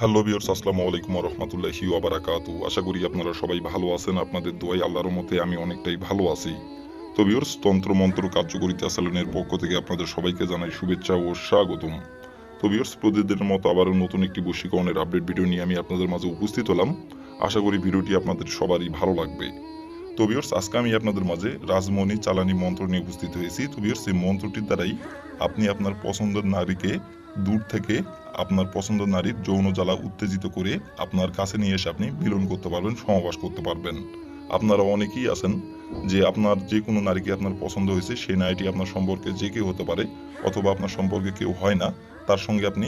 Hello বিয়র্স আসসালামু আলাইকুম রহমতুল্লাহি ওবারাকাতু আশা করি আপনারা সবাই ভালো আছেন। আপনাদের দোয়াই আল্লাহর মতে আমি অনেকটাই ভালো আছি। তো বিয়র্স তন্ত্র, মন্ত্র, কার্যকরিতা, স্যালনের পক্ষ থেকে আপনাদের সবাইকে জানাই শুভেচ্ছা ও স্বাগতম। তো বিয়র্স প্রতিদিনের মতো আবারও নতুন একটি বশীকরণের আপডেট ভিডিও নিয়ে আমি আপনাদের মাঝে উপস্থিত হলাম। আশা করি ভিডিওটি আপনাদের সবারই ভালো লাগবে। তো বিয়র্স আজকে আমি আপনাদের মাঝে রাজমণি চালানি মন্ত্র নিয়ে উপস্থিত হয়েছি। তো বিয়র্স এই মন্ত্রটির দ্বারাই আপনি আপনার পছন্দের নারীকে দূর থেকে আপনার পছন্দ নারীর যৌন জ্বালা উত্তেজিত করে আপনার কাছে নিয়ে এসে আপনি মিলন করতে পারবেন সমাবাস করতে পারবেন। আপনারা অনেকেই আছেন যে আপনার যে কোনো নারীকে আপনার পছন্দ হয়েছে, সেই নারীটি আপনার সম্পর্কে যে কেউ হতে পারে অথবা আপনার সম্পর্কে কেউ হয় না, তার সঙ্গে আপনি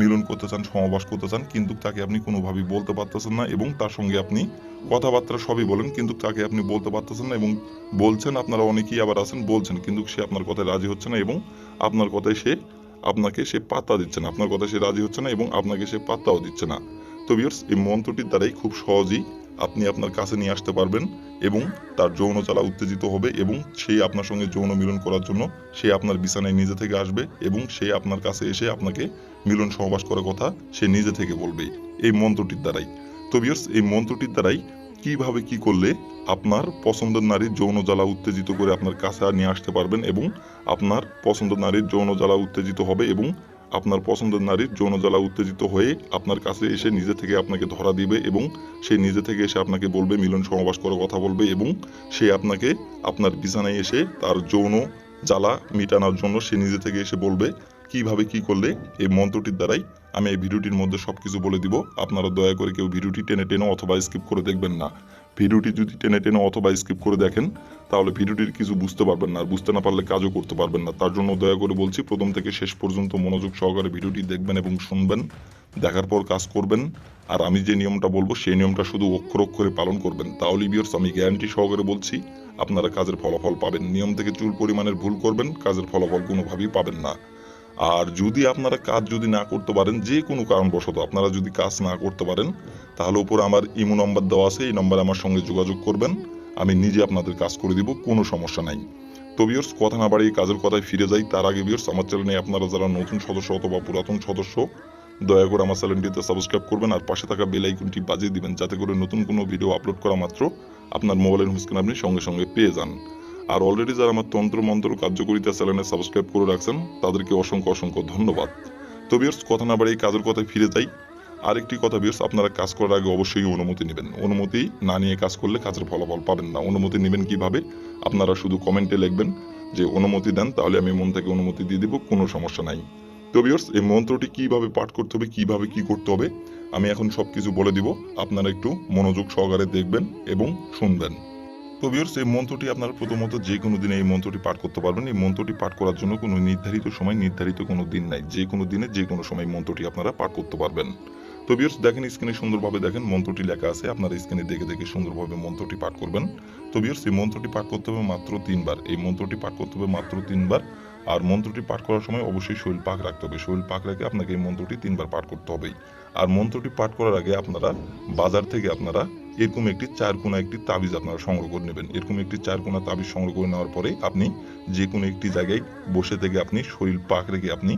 মিলন করতে চান সমাবাস করতে চান, কিন্তু তাকে আপনি কোনোভাবেই বলতে পারতেছেন না এবং তার সঙ্গে আপনি কথাবার্তা সবই বলেন, কিন্তু তাকে আপনি বলতে পারতেছেন না এবং বলছেন, আপনারা অনেকেই আবার আছেন, বলছেন, কিন্তু সে আপনার কথায় রাজি হচ্ছে না এবং আপনার কথায় সে আপনাকে সে পাত্তা দিচ্ছে না। আপনার কথা সে রাজি হচ্ছে না এবং আপনাকে সে পাত্তাও দিচ্ছে না। তো বিয়ার্স এই মন্ত্রটির দ্বারাই খুব সহজেই আপনি আপনার কাছে নিয়ে আসতে পারবেন এবং তার যৌন জ্বালা উত্তেজিত হবে এবং সে আপনার সঙ্গে যৌন মিলন করার জন্য সে আপনার বিছানায় নিজে থেকে আসবে এবং সে আপনার কাছে এসে আপনাকে মিলন সহবাস করার কথা সে নিজে থেকে বলবে। এই মন্ত্রটির দ্বারাই। তো বিয়ার্স এই মন্ত্রটির দ্বারাই কীভাবে কি করলে আপনার পছন্দের নারীর যৌন জ্বালা উত্তেজিত করে আপনার কাছে নিয়ে আসতে পারবেন এবং আপনার পছন্দের নারীর যৌন জ্বালা উত্তেজিত হবে এবং আপনার পছন্দের নারীর যৌন জ্বালা উত্তেজিত হয়ে আপনার কাছে এসে নিজে থেকে আপনাকে ধরা দিবে এবং সে নিজে থেকে এসে আপনাকে বলবে, মিলন সমাবাস করার কথা বলবে এবং সে আপনাকে আপনার বিছানায় এসে তার যৌন জ্বালা মিটানোর জন্য সে নিজে থেকে এসে বলবে, কীভাবে কি করলে এই মন্ত্রটির দ্বারাই আমি এই ভিডিওটির মধ্যে সব কিছু বলে দিব। আপনারা দয়া করে কেউ ভিডিওটি টেনে টেনে অথবা স্কিপ করে দেখবেন না। ভিডিওটি যদি টেনে টেনে অথবা স্কিপ করে দেখেন, তাহলে ভিডিওটির কিছু বুঝতে পারবেন না। আর বুঝতে না পারলে কাজও করতে পারবেন না। তার জন্য দয়া করে বলছি, প্রথম থেকে শেষ পর্যন্ত মনোযোগ সহকারে ভিডিওটি দেখবেন এবং শুনবেন। দেখার পর কাজ করবেন। আর আমি যে নিয়মটা বলব, সেই নিয়মটা শুধু অক্ষর অক্ষরে পালন করবেন। তাহলে বিয়ার্স আমি গ্যারান্টি সহকারে বলছি, আপনারা কাজের ফলাফল পাবেন। নিয়ম থেকে চুল পরিমাণের ভুল করবেন, কাজের ফলাফল কোনোভাবেই পাবেন না। আর যদি আপনারা কাজ যদি না করতে পারেন, যে কোনো কারণবশত আপনারা যদি কাজ না করতে পারেন, তাহলে উপর আমার ইমো নম্বর দেওয়া আছে, এই নম্বরে আমার সঙ্গে যোগাযোগ করবেন। আমি নিজে আপনাদের কাজ করে দিব, কোনো সমস্যা নাই। তো বিয়ার্স কথা না বাড়িয়ে কাজের কথায় ফিরে যাই। তার আগে বিয়ার্স আমার চ্যানেলে আপনারা যারা নতুন সদস্য অথবা পুরাতন সদস্য, দয়া করে আমার চ্যানেলটিতে সাবস্ক্রাইব করবেন আর পাশে থাকা বেল আইকনটি বাজিয়ে দিবেন, যাতে করে নতুন কোনো ভিডিও আপলোড করা মাত্র আপনার মোবাইলের হোমস্ক্রিন আপনি সঙ্গে সঙ্গে পেয়ে যান। আর অলরেডি যারা আমার তন্ত্র মন্ত্র কার্যকরিতা চ্যানেলে সাবস্ক্রাইব করে রাখছেন, তাদেরকে অসংখ্য অসংখ্য ধন্যবাদ। তো বিয়ার্স কথা না বাড়িয়ে কাজের কথায় ফিরে যাই। আরেকটি কথা বিয়ার্স আপনারা কাজ করার আগে অবশ্যই অনুমতি নেবেন। অনুমতি না নিয়ে কাজ করলে কাজের ফলাফল পাবেন না। অনুমতি নেবেন কীভাবে? আপনারা শুধু কমেন্টে লিখবেন যে অনুমতি দেন, তাহলে আমি মন থেকে অনুমতি দিয়ে দিব, কোনো সমস্যা নাই। তো বিয়ার্স এই মন্ত্রটি কীভাবে পাঠ করতে হবে, কীভাবে কি করতে হবে, আমি এখন সব কিছু বলে দিব। আপনারা একটু মনোযোগ সহকারে দেখবেন এবং শুনবেন। তো বিয়ার্স এই মন্ত্রটি আপনারা প্রথমত যে কোনো দিনে এই মন্ত্রটি পাঠ করতে পারবেন। এই মন্ত্রটি পাঠ করার জন্য কোনো নির্ধারিত সময়, নির্ধারিত কোনো দিন নাই। যে কোনো দিনে যে কোনো সময় মন্ত্রটি আপনারা পাঠ করতে পারবেন। তো বিয়ার্স দেখেন স্ক্রিনে সুন্দরভাবে দেখেন মন্ত্রটি লেখা আছে। আপনারা স্ক্রিনে দেখে দেখে সুন্দরভাবে মন্ত্রটি পাঠ করবেন। তো বিয়ার্স এই মন্ত্রটি পাঠ করতে হবে মাত্র তিনবার। এই মন্ত্রটি পাঠ করতে হবে মাত্র তিনবার। আর মন্ত্রটি পাঠ করার সময় অবশ্যই শৈল পাক রাখতে হবে। শৈল পাক রেখে আপনাকে এই মন্ত্রটি তিনবার পাঠ করতে হবেই। আর মন্ত্রটি পাঠ করার আগে আপনারা বাজার থেকে আপনারা এরকম একটি চার কোনা একটি তাবিজ আপনারা সংগ্রহ করে নেবেন। এরকম একটি চার কোনা তাবিজ সংগ্রহ করে নেওয়ার পরে আপনি যে কোনো একটি জায়গায় বসে থেকে আপনি শরীর পাক রেখে আপনি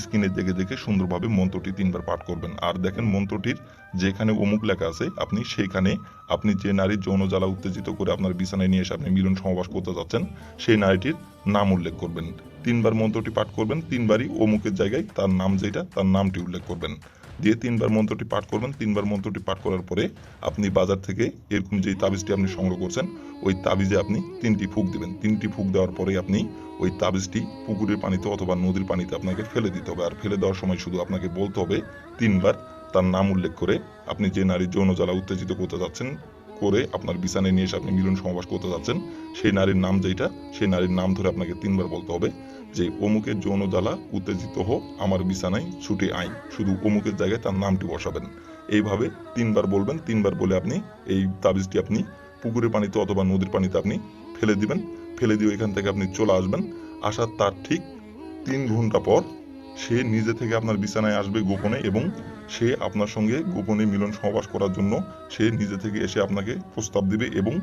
স্ক্রিনে দেখে দেখে সুন্দরভাবে মন্ত্রটি তিনবার পাঠ করবেন। আর দেখেন মন্ত্রটির যেখানে অমুক লেখা আছে, আপনি সেখানে আপনি যে নারীর যৌন জ্বালা উত্তেজিত করে আপনার বিছানায় নিয়ে এসে আপনি মিলন সমাবাস করতে যাচ্ছেন, সেই নারীটির নাম উল্লেখ করবেন। তিনবার মন্ত্রটি পাঠ করবেন, তিনবারই অমুকের জায়গায় তার নাম যেটা, তার নামটি উল্লেখ করবেন। দিয়ে তিনবার মন্ত্রটি পাঠ করবেন, তিনবার মন্ত্রটি পাঠ করার পরে আপনি বাজার থেকে এরকম যে তাবিজটি আপনি সংগ্রহ করছেন, ওই তাবিজে আপনি তিনটি ফুক দিবেন। তিনটি ফুক দেওয়ার পরে আপনি ওই তাবিজটি পুকুরের পানিতে অথবা নদীর পানিতে আপনাকে ফেলে দিতে হবে। আর ফেলে দেওয়ার সময় শুধু আপনাকে বলতে হবে, তিনবার তার নাম উল্লেখ করে আপনি যে নারীর যৌন জ্বালা উত্তেজিত করতে যাচ্ছেন, করে আপনার বিছানায় নিয়ে এসে আপনি মিলন সমাবাস করতে যাচ্ছেন, সেই নারীর নাম যেটা সেই নারীর নাম ধরে আপনাকে তিনবার বলতে হবে। যে অমুকের যৌন জ্বালা, উত্তেজিত হোক, আমার বিছানায় ছুটে আইন শুধু অমুকের জায়গায় তার নামটি বসাবেন। এইভাবে তিনবার বলবেন, তিনবার বলে আপনি এই তাবিজটি আপনি পুকুরের পানিতে অথবা নদীর পানিতে আপনি ফেলে দিবেন। ফেলে দিয়ে এখান থেকে আপনি চলে আসবেন। আসার তার ঠিক তিন ঘণ্টা পর সে নিজে থেকে আপনার বিছানায় আসবে গোপনে এবং সে আপনার সঙ্গে গোপনে মিলন সহবাস করার জন্য সে নিজে থেকে এসে আপনাকে প্রস্তাব দিবে এবং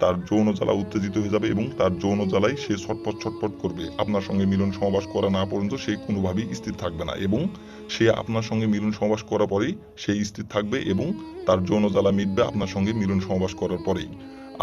তার যৌন জ্বালা উত্তেজিত হয়ে যাবে এবং তার যৌন জ্বালায় সে ছটপট ছটপট করবে। আপনার সঙ্গে মিলন সমাবাস করা না পর্যন্ত সে কোনোভাবেই স্থির থাকবে না এবং সে আপনার সঙ্গে মিলন সমাবাস করার পরেই সে স্থির থাকবে এবং তার যৌন জ্বালা মিটবে আপনার সঙ্গে মিলন সমাবাস করার পরেই।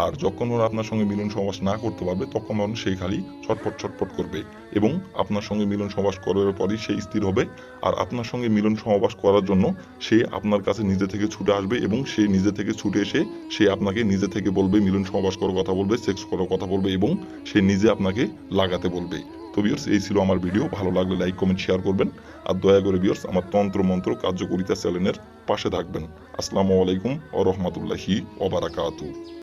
আর যখন ওরা আপনার সঙ্গে মিলন সহবাস না করতে পারবে, তখন সেই খালি ছটপট ছটপট করবে এবং আপনার সঙ্গে মিলন সমাস করার পরেই সে স্থির হবে। আর আপনার সঙ্গে মিলন সহবাস করার জন্য সে আপনার কাছে নিজে থেকে ছুটে আসবে এবং সে নিজে থেকে ছুটে এসে সে আপনাকে নিজে থেকে বলবে, মিলন সহবাস করার কথা বলবে সেক্স করার কথা বলবে এবং সে নিজে আপনাকে লাগাতে বলবে। তো বিয়ার্স এই ছিল আমার ভিডিও ভালো লাগলে লাইক কমেন্ট শেয়ার করবেন। আর দয়া করে বিয়ার্স আমার তন্ত্র মন্ত্র কার্যকরিতা চ্যানেলের পাশে থাকবেন। আসসালামু আলাইকুম ও রহমতুল্লাহি ওবারাকাতু